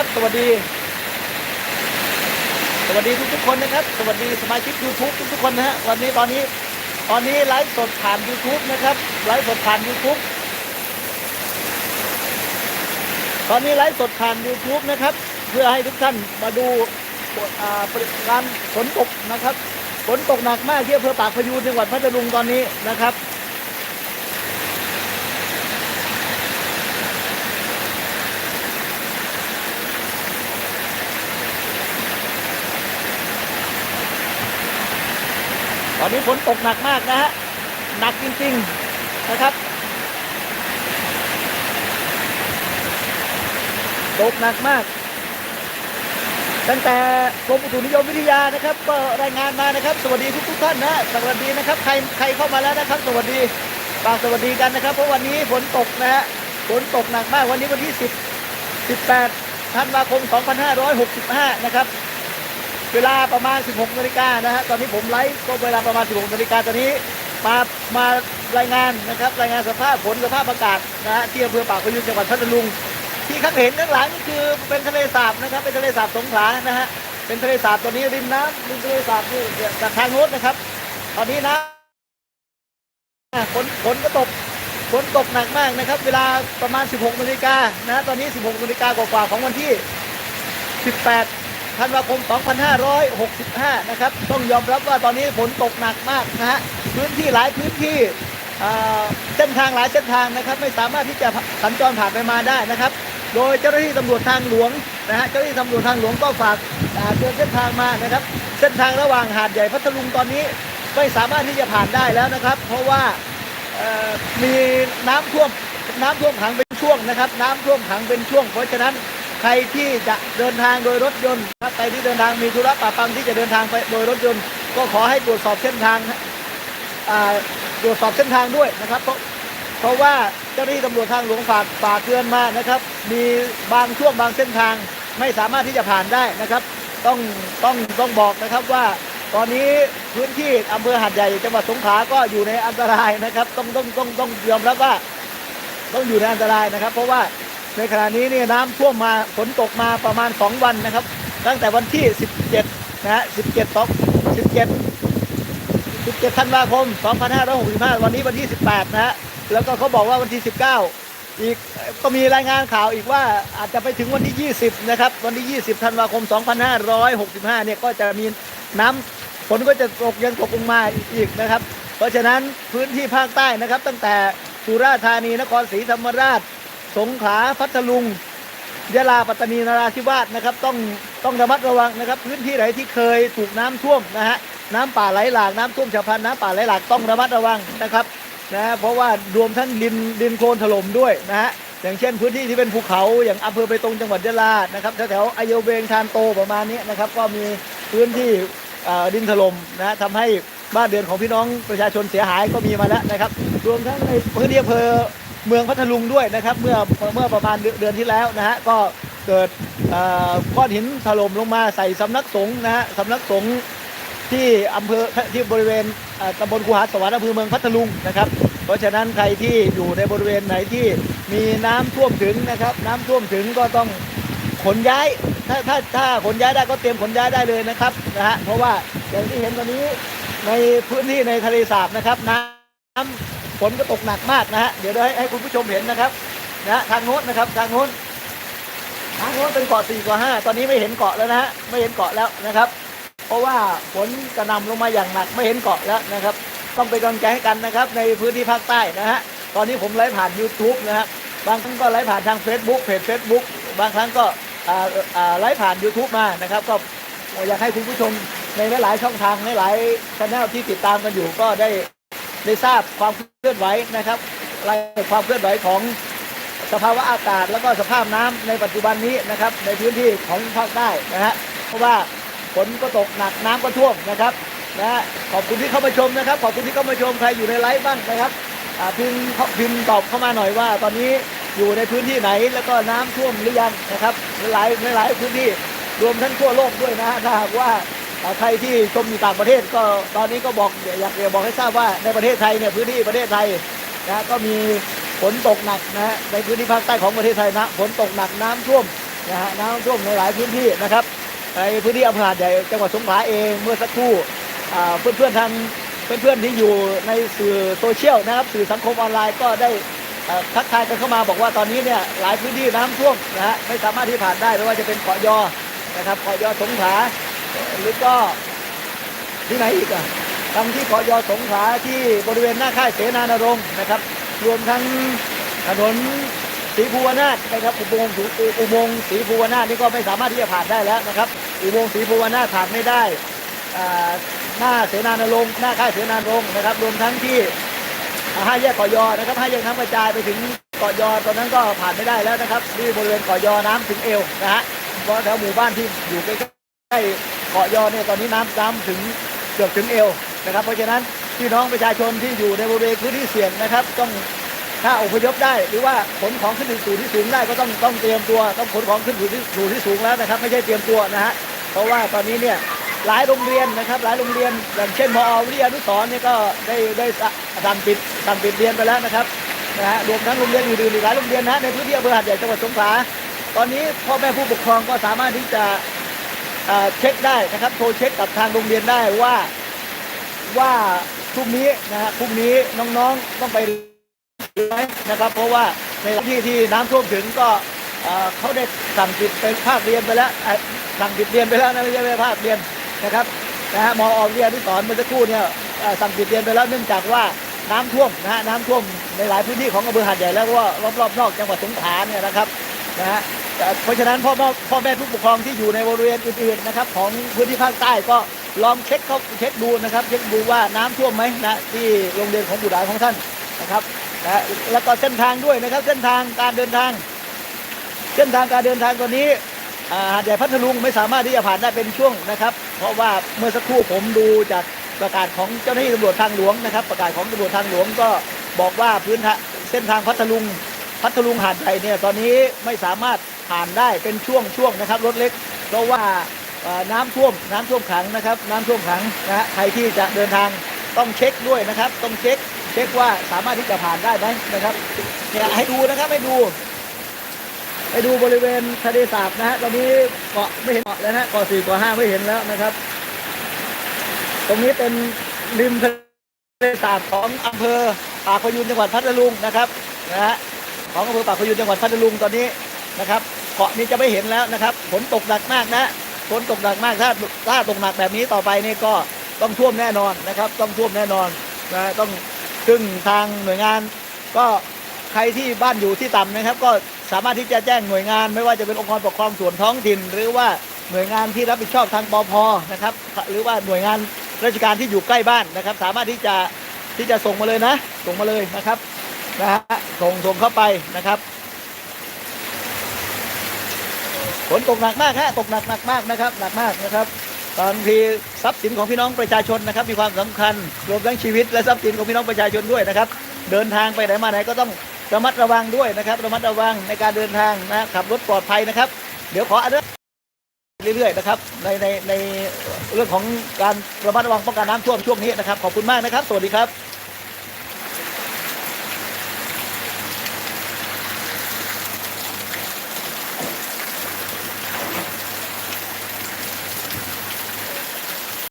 นะครับ สวัสดี สวัสดีทุกๆคนนะครับ สวัสดีสมาชิก YouTube ทุกๆคนนะฮะวันนี้ตอนนี้ตอนนี้ไลฟ์สดผ่าน YouTube นะครับไลฟ์สดผ่าน YouTube ตอนนี้ไลฟ์สดผ่าน YouTube นะครับ เพื่อให้ทุกท่านมาดูอ่าปริมาณฝนตกนะครับฝนตกหนักมากที่อำเภอปากพยูนจังหวัดพัทลุงตอนนี้นะครับ ตอนนี้ฝนตกหนักมากนะฮะ หนักจริงๆนะครับ ตกหนักมาก ตั้งแต่กรมอุตุนิยมวิทยานะครับ ก็รายงานมานะครับ สวัสดีทุกๆท่านนะ สวัสดีนะครับ ใครใครเข้ามาแล้วนะครับ สวัสดีฝากสวัสดีกันนะครับ เพราะวันนี้ฝนตกนะฮะ ฝนตกหนักมาก วันนี้วันที่ 10 18ธันวาคม 2565 นะครับ เวลาประมาณ 16นาฬิกานะฮะตอนนี้ผมไลฟ์ก็เวลาประมาณ 16นาฬิกาตอนนี้มามารายงานนะครับรายงานสภาพฝนสภาพอากาศนะฮะที่อำเภอปากพยูนจังหวัดพัทลุง ที่ข้างเห็นข้างหลังก็คือเป็นทะเลสาบนะครับเป็นทะเลสาบสงขลานะฮะเป็นทะเลสาบตอนนี้ริมน้ำริมทะเลสาบนี่จากทางโน้นนะครับ ตอนนี้นะฝนฝนก็ตกฝนตกหนักมากนะครับ เวลาประมาณ 16นาฬิกานะฮะตอนนี้ 16นาฬิกากว่าๆของวันที่ 18 ธันวาคม 2565 นะครับ ต้องยอมรับว่าตอนนี้ฝนตกหนักมากนะฮะ พื้นที่หลายพื้นที่เส้นทางหลายเส้นทางนะครับ ไม่สามารถที่จะสัญจรผ่านไปมาได้นะครับ โดยเจ้าหน้าที่ตำรวจทางหลวงนะฮะ เจ้าหน้าที่ตำรวจทางหลวงก็ฝากเตือนเส้นทางมานะครับ เส้นทางระหว่างหาดใหญ่พัทลุงตอนนี้ไม่สามารถที่จะผ่านได้แล้วนะครับ เพราะว่ามีน้ำท่วมน้ำท่วมขังเป็นช่วงนะครับ น้ำท่วมขังเป็นช่วง เพราะฉะนั้น ใครที่จะเดินทางโดยรถยนต์นะครับใครที่เดินทางมีธุระปะปังที่จะเดินทางไปโดยรถยนต์ ก็ขอให้ตรวจสอบเส้นทางตรวจสอบเส้นทางด้วยนะครับ เพราะเพราะว่าเจ้าหน้าที่ตำรวจทางหลวงฝากฝากเตือนมานะครับ มีบางช่วงบางเส้นทางไม่สามารถที่จะผ่านได้นะครับ ต้องต้องต้องบอกนะครับว่าตอนนี้พื้นที่อำเภอหาดใหญ่จังหวัดสงขลาก็อยู่ในอันตรายนะครับ ต้องต้องต้องต้องยอมรับว่า ต้องอยู่ในอันตรายนะครับ เพราะว่า ในขณะนี้เนี่ยน้ำท่วมมาฝนตกมาประมาณ 2 วันนะครับ ตั้งแต่วันที่ 17 นะฮะ 17ต่อ17 17ธันวาคม 2565 วันนี้วันที่ 18 นะฮะ แล้วก็เขาบอกว่าวันที่ 19 อีกก็มีรายงานข่าวอีกว่าอาจจะไปถึงวันที่ 20 นะครับ วันที่ 20 ธันวาคม 2565 เนี่ยก็จะมีน้ำฝนก็จะตกยังตกลงมาอีกนะครับ เพราะฉะนั้นพื้นที่ภาคใต้นะครับ ตั้งแต่สุราษฎร์ธานีนครศรีธรรมราช สงขลาพัทลุงยะลาปัตตานีนราธิวาสนะครับ ต้องต้องระมัดระวังนะครับ พื้นที่ไหนที่เคยถูกน้ำท่วมนะฮะน้ำป่าไหลหลากน้ำท่วมฉับพลันน้ำป่าไหลหลากต้องระมัดระวังนะครับนะฮะเพราะว่ารวมทั้งดินดินโคลนถล่มด้วยนะฮะอย่างเช่นพื้นที่ที่เป็นภูเขาอย่างอำเภอไปตรงจังหวัดยะลานะครับแถวๆอโยเบงทานโตประมาณนี้นะครับ ก็มีพื้นที่ดินถล่มนะฮะทำให้บ้านเรือนของพี่น้องประชาชนเสียหายก็มีมาแล้วนะครับ รวมทั้งในพื้นที่อำเภอ เมืองพัทลุงด้วยนะครับ เมื่อเมื่อประมาณเดือนที่แล้วนะฮะก็เกิดก้อนหินถล่มลงมาใส่สำนักสงฆ์นะฮะสำนักสงฆ์ที่อำเภอที่บริเวณตำบลคูหาสวรรค์อำเภอเมืองพัทลุงนะครับ เพราะฉะนั้นใครที่อยู่ในบริเวณไหนที่มีน้ำท่วมถึงนะครับ น้ำท่วมถึงก็ต้องขนย้าย ถ้าถ้าถ้าขนย้ายได้ก็เตรียมขนย้ายได้เลยนะครับนะฮะเพราะว่าอย่างที่เห็นตอนนี้ในพื้นที่ในทะเลสาบนะครับน้ำ ฝนก็ตกหนักมากนะฮะเดี๋ยวให้ให้คุณผู้ชมเห็นนะครับนะทางโน้นนะครับทางโน้นทางโน้นเป็นเกาะสี่เกาะห้าตอนนี้ไม่เห็นเกาะแล้วนะฮะไม่เห็นเกาะแล้วนะครับ เพราะว่าฝนกระนำลงมาอย่างหนักไม่เห็นเกาะแล้วนะครับ ต้องเป็นกำลังใจให้กันนะครับ ในพื้นที่ภาคใต้นะฮะตอนนี้ผมไลฟ์ผ่าน YouTube นะครับบางครั้งก็ไลฟ์ผ่านทาง Facebook เพจ Facebook บางครั้งก็อ่าอ่าไลฟ์ผ่าน YouTube มานะครับก็อยากให้คุณผู้ชมในหลายๆช่องทางหลายๆช่องที่ติดตามกันอยู่ก็ได้ ได้ทราบความเคลื่อนไหวนะครับรายความเคลื่อนไหวของสภาวะอากาศ แล้วก็สภาพน้ำในปัจจุบันนี้นะครับ ในพื้นที่ของภาคใต้นะฮะเพราะว่าฝนก็ตกหนักน้ำก็ท่วมนะครับนะฮะขอบคุณที่เข้ามาชมนะครับ ขอบคุณที่เข้ามาชมใครอยู่ในไลฟ์บ้างนะครับพิมพ์พิมพ์ตอบเข้ามาหน่อยว่า ตอนนี้อยู่ในพื้นที่ไหนแล้วก็น้ำท่วมหรือยังนะครับหลายหลายพื้นที่รวมทั้งทั่วโลกด้วยนะถ้าหากว่า ใครที่ชมอยู่ต่างประเทศก็ตอนนี้ก็บอกอยากบอกให้ทราบว่าในประเทศไทยเนี่ยพื้นที่ประเทศไทยนะก็มีฝนตกหนักนะฮะในพื้นที่ภาคใต้ของประเทศไทยนะฝนตกหนักน้ำท่วมนะฮะน้ำท่วมในหลายพื้นที่นะครับในพื้นที่อำเภอหาดใหญ่จังหวัดสงขลาเองเมื่อสักครู่อ่าเพื่อนทางเพื่อนๆที่อยู่ในสื่อโซเชียลนะครับสื่อสังคมออนไลน์ก็ได้ทักทายกันเข้ามาบอกว่าตอนนี้เนี่ยหลายพื้นที่น้ำท่วมนะฮะไม่สามารถที่ผ่านได้ไม่ว่าจะเป็นเกาะยอนะครับเกาะยอสงขลา หรือก็ที่ไหนอีกอะทางที่เกาะยอสงขลาที่บริเวณหน้าค่ายเสนานรงค์นะครับ รวมทั้งถนนศรีภูวนาถนะครับอุโมงค์อุโมงค์ศรีภูวนาถนี่ก็ไม่สามารถที่จะผ่านได้แล้วนะครับ อุโมงค์ศรีภูวนาถผ่านไม่ได้หน้าเสนานรงค์หน้าค่ายเสนานรงค์นะครับ รวมทั้งที่ห้าแยกเกาะยอนะครับห้าแยกน้ำกระจายไปถึงเกาะยอตอนนั้นก็ผ่านไม่ได้แล้วนะครับที่บริเวณเกาะยอน้ำถึงเอวนะฮะเพราะแถวหมู่บ้านที่อยู่ใกล้ เกาะยอเนี่ยตอนนี้น้ำน้ำถึงเกือบถึงเอวนะครับ เพราะฉะนั้นพี่น้องประชาชนที่อยู่ในบริเวณพื้นที่เสี่ยงนะครับ ต้องถ้าอพยพได้ หรือว่าขนของขึ้นสู่ที่สูงได้ก็ต้องต้องเตรียมตัวต้องขนของขึ้นสู่ที่สู่ที่สูงแล้วนะครับ ไม่ใช่เตรียมตัวนะฮะเพราะว่าตอนนี้เนี่ยหลายโรงเรียนนะครับ หลายโรงเรียนอย่างเช่นมอวิทยานุสรเนี่ยก็ได้ได้สั่งปิดสั่งปิดเรียนไปแล้วนะครับนะฮะรวมทั้งโรงเรียนอื่นๆอีกหลายโรงเรียนนะในพื้นที่อำเภอหาดใหญ่จังหวัดสงขลาตอนนี้พ่อแม่ผู้ปกครองก็สามารถที่จะ เช็คได้นะครับโทรเช็คกับทางโรงเรียนได้ว่าว่าพรุ่งนี้นะฮะพรุ่งนี้น้องๆต้องไปเรียนไหมนะครับ เพราะว่าในที่ที่น้ำท่วมถึงก็เขาได้สั่งปิดเป็นภาคเรียนไปแล้วสั่งปิดเรียนไปแล้วนะไม่ใช่ไม่ภาคเรียนนะครับนะฮะมออเรียนที่สอนเมื่อสักครู่เนี่ยสั่งปิดเรียนไปแล้วเนื่องจากว่าน้ำท่วมนะฮะน้ำท่วมในหลายพื้นที่ของอำเภอหาดใหญ่แล้วก็รอบๆนอกจังหวัดสงขลาเนี่ยนะครับนะฮะ เพราะฉะนั้นพ่อแม่พ่อแม่ผู้ปกครองที่อยู่ในบริเวณอื่นๆนะครับ ของพื้นที่ภาคใต้ก็ลองเช็คเขาเช็คดูนะครับเช็คดูว่าน้ำท่วมไหมนะที่โรงเรียนของบุตรหลานของท่านนะครับนะแล้วก็เส้นทางด้วยนะครับ เส้นทางการเดินทาง เส้นทางการเดินทางตอนนี้หาดใหญ่พัทลุงไม่สามารถที่จะผ่านได้เป็นช่วงนะครับ เพราะว่าเมื่อสักครู่ผมดูจากประกาศของเจ้าหน้าที่ตำรวจทางหลวงนะครับ ประกาศของตำรวจทางหลวงก็บอกว่าพื้นทะเส้นทางพัทลุงพัทลุงหาดใหญ่เนี่ยตอนนี้ไม่สามารถ ผ่านได้เป็นช่วงช่วงนะครับรถเล็ก เพราะว่าน้ำท่วมน้ำท่วมขังนะครับ น้ำท่วมขังนะฮะใครที่จะเดินทางต้องเช็คด้วยนะครับ ต้องเช็ค เช็คว่าสามารถที่จะผ่านได้ไหมนะครับเนี่ยให้ดูนะครับให้ดูไปดูบริเวณทะเลสาบนะฮะตอนนี้เกาะไม่เห็นเกาะแล้วนะเกาะสี่เกาะห้าไม่เห็นแล้วนะครับ ตรงนี้เป็นริมทะเลสาบของอำเภอปากพยูนจังหวัดพัทลุงนะครับนะฮะของอำเภอปากพยูนจังหวัดพัทลุงตอนนี้นะครับ กาะนี้จะไม่เห็นแล้วนะครับฝนตกหนักมากนะฝนตกหนักมากถ้าถ้าตกหนักแบบนี้ต่อไปนี่ก็ต้องท่วมแน่นอนนะครับ ต้องท่วมแน่นอนนะต้องซึ่งทางหน่วยงาน ก็ใครที่บ้านอยู่ที่ต่ำนะครับ ก็สามารถที่จะแจ้งหน่วยงาน ไม่ว่าจะเป็นองค์กรปกครองส่วนท้องถิ่น หรือว่าหน่วยงานที่รับผิดชอบทางปพนะครับ หรือว่าหน่วยงานราชการที่อยู่ใกล้บ้านนะครับ สามารถที่จะที่จะส่งมาเลยนะ ส่งมาเลยนะครับนะฮะส่งส่งเข้าไปนะครับ ฝนตกหนักมากฮะตกหนักหนักมากนะครับหนักมากนะครับบางทีทรัพย์สินของพี่น้องประชาชนนะครับ มีความสำคัญรวมทั้งชีวิตและทรัพย์สินของพี่น้องประชาชนด้วยนะครับ เดินทางไปไหนมาไหนก็ต้องระมัดระวังด้วยนะครับ ระมัดระวังในการเดินทางนะขับรถปลอดภัยนะครับ เดี๋ยวขออนุญาตเรื่อยๆนะครับในในในเรื่องของการระมัดระวังป้องกันน้ำท่วมช่วงนี้นะครับ ขอบคุณมากนะครับ สวัสดีครับ